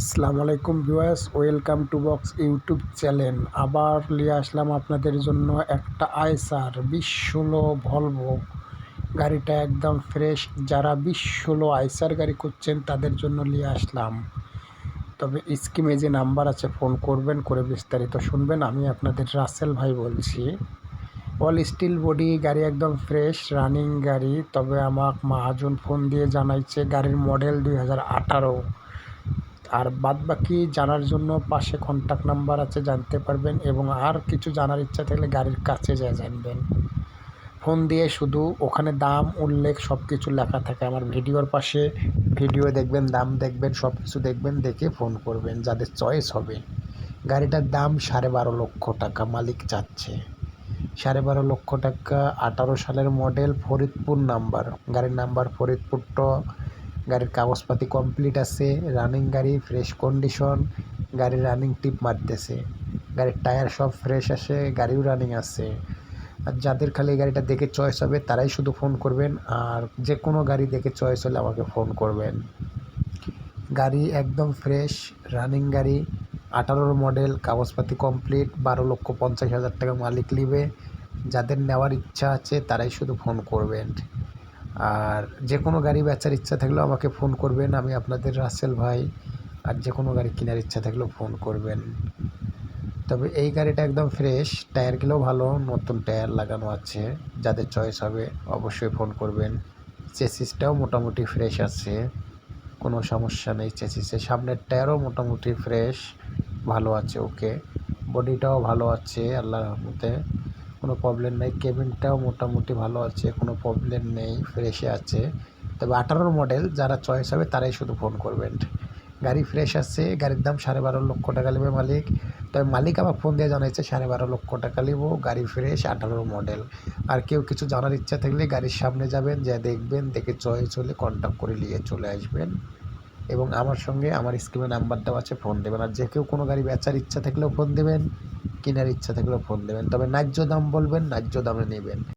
আসসালামু আলাইকুম viewers, welcome to box YouTube channel. আবার নিয়ে আসলাম আপনাদের জন্য একটা আইসার বিশ ষোলো ভলভো। গাড়িটা একদম ফ্রেশ। যারা বিশ ষোলো আইসার গাড়ি করছেন তাদের জন্য নিয়ে আসলাম। তবে স্কিমে যে নাম্বার আছে, ফোন করবেন, করে বিস্তারিত শুনবেন। আমি আপনাদের রাসেল ভাই বলছি। অল স্টিল বডি, গাড়ি একদম ফ্রেশ, রানিং গাড়ি। তবে আমাক মহাজন ফোন দিয়ে জানাইছে, গাড়ির মডেল দুই হাজার আঠারো। আর বাদবাকি জানার জন্য পাশে কন্ট্যাক্ট নাম্বার আছে, জানতে পারবেন এবং আর কিছু জানার ইচ্ছা থাকলে গাড়ির কাছে যা জানবেন। ফোন দিয়ে শুধু ওখানে দাম, উল্লেখ সব কিছু লেখা থাকে আমার ভিডিওর পাশে। ভিডিও দেখবেন, দাম দেখবেন সব কিছু দেখবেন, দেখে ফোন করবেন, যাদের চয়েস হবে। গাড়িটার দাম সাড়ে বারো লক্ষ টাকা, মালিক চাচ্ছে। সাড়ে বারো লক্ষ টাকা, আঠারো সালের মডেল ফরিদপুর নাম্বার গাড়ির নাম্বার ফরিদপুর ট গাড়ির কাগজপাতি কমপ্লিট আছে রানিং গাড়ি ফ্রেশ কন্ডিশন গাড়ির রানিং টিপ মারতেছে। গাড়ির টায়ার সব ফ্রেশ আছে গাড়িও রানিং আছে। আর যাদের খালি গাড়িটা দেখে চয়েস হবে, তারাই শুধু ফোন করবেন, আর যে কোনো গাড়ি দেখে চয়েস হলে আমাকে ফোন করবেন। গাড়ি একদম ফ্রেশ রানিং গাড়ি, আঠারোর মডেল কাগজপাতি কমপ্লিট বারো লক্ষ পঞ্চাশ হাজার টাকা মালিক নিবে। যাদের নেওয়ার ইচ্ছা আছে, তারাই শুধু ফোন করবেন। আর যে কোনো গাড়ি বেচার ইচ্ছা থাকলেও আমাকে ফোন করবেন। আমি আপনাদের রাসেল ভাই, আর যে কোনো গাড়ি কেনার ইচ্ছা থাকলেও ফোন করবেন। তবে এই গাড়িটা একদম ফ্রেশ টায়ারগুলো ভালো, নতুন টায়ার লাগানো আছে। যাদের চয়েস হবে, অবশ্যই ফোন করবেন। চেসিসটাও মোটামুটি ফ্রেশ আছে, কোনো সমস্যা নেই চেসিসে। সামনের টায়ারও মোটামুটি ফ্রেশ, ভালো আছে ওকে। বডিটাও ভালো আছে, আল্লাহর রহমতে। কোনো প্রবলেম নেই। কেবিনটাও মোটামুটি ভালো আছে, কোনো প্রবলেম নেই ফ্রেশে আছে। তবে আঠারোর মডেল যারা চয়েস হবে তারাই শুধু ফোন করবেন। গাড়ি ফ্রেশ আছে, গাড়ির দাম সাড়ে বারো লক্ষ টাকা নেবে মালিক। তবে মালিক আমার ফোন দিয়ে জানাইছে সাড়ে বারো লক্ষ টাকা নেব, গাড়ি ফ্রেশ আঠারোর মডেল আর কেউ কিছু জানার ইচ্ছা থাকলে গাড়ির সামনে যাবেন, যা দেখবেন, দেখে চয়েস হলে কন্ট্যাক্ট করে নিয়ে চলে আসবেন। এবং আমার সঙ্গে আমার স্ক্রিনে নাম্বার দেওয়া আছে, ফোন দেবেন। আর যে কেউ কোনো গাড়ি বেচার ইচ্ছা থাকলেও ফোন দেবেন, কেনার ইচ্ছা থাকলেও ফোন দেবেন। তবে ন্যায্য দাম বলবেন, ন্যায্য দামে নেবেন।